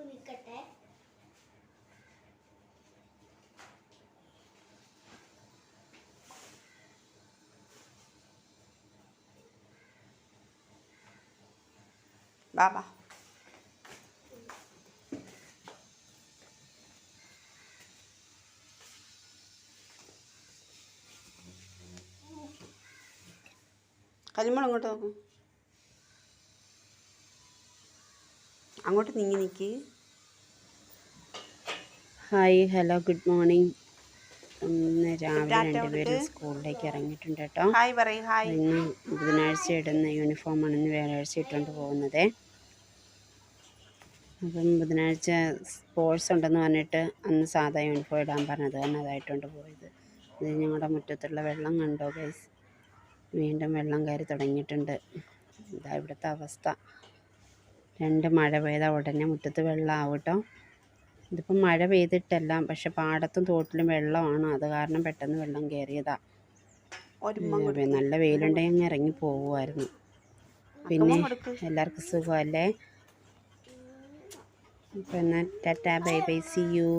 കുളിക്കട്ടെ ബാബാ വാ കലിമോൾ അങ്ങോട്ട് നോക്കും. അങ്ങോട്ട് നീങ്ങി നിൽക്ക് ഹായ് ഹലോ ഗുഡ് മോർണിംഗ്. ഇന്ന് രാവിലെ രണ്ടുപേരും സ്കൂളിലേക്ക് ഇറങ്ങിയിട്ടുണ്ട് കേട്ടോ. ഇന്ന് ബുധനാഴ്ച ഇടുന്ന യൂണിഫോമാണ് ഇന്ന് വ്യാഴാഴ്ച ഇട്ടുകൊണ്ട് പോകുന്നത്. അപ്പം ബുധനാഴ്ച സ്പോർട്സ് ഉണ്ടെന്ന് പറഞ്ഞിട്ട് അന്ന് സാധാ യൂണിഫോം ഇടാൻ പറഞ്ഞത് കാരണം അതായിട്ടുണ്ട് പോയത്. ഇത് ഞങ്ങളുടെ മുറ്റത്തുള്ള വെള്ളം കണ്ടോ ഗൈസ് വീണ്ടും വെള്ളം കയറി തുടങ്ങിയിട്ടുണ്ട്. ഇതാ ഇവിടുത്തെ അവസ്ഥ. രണ്ട് മഴ പെയ്താൽ ഉടനെ മുറ്റത്ത് വെള്ളമാവും കേട്ടോ. ഇതിപ്പം മഴ പെയ്തിട്ടല്ല പക്ഷെ പാടത്തും തോട്ടിലും വെള്ളമാണ്. അത് കാരണം പെട്ടെന്ന് വെള്ളം കയറിയതാ ഒരു നല്ല വെയിലുണ്ടെങ്കിൽ അങ്ങ് ഇറങ്ങി പോകുമായിരുന്നു പിന്നെ എല്ലാവർക്കും സുഖമല്ലേ? പിന്നെ tata bye bye see you.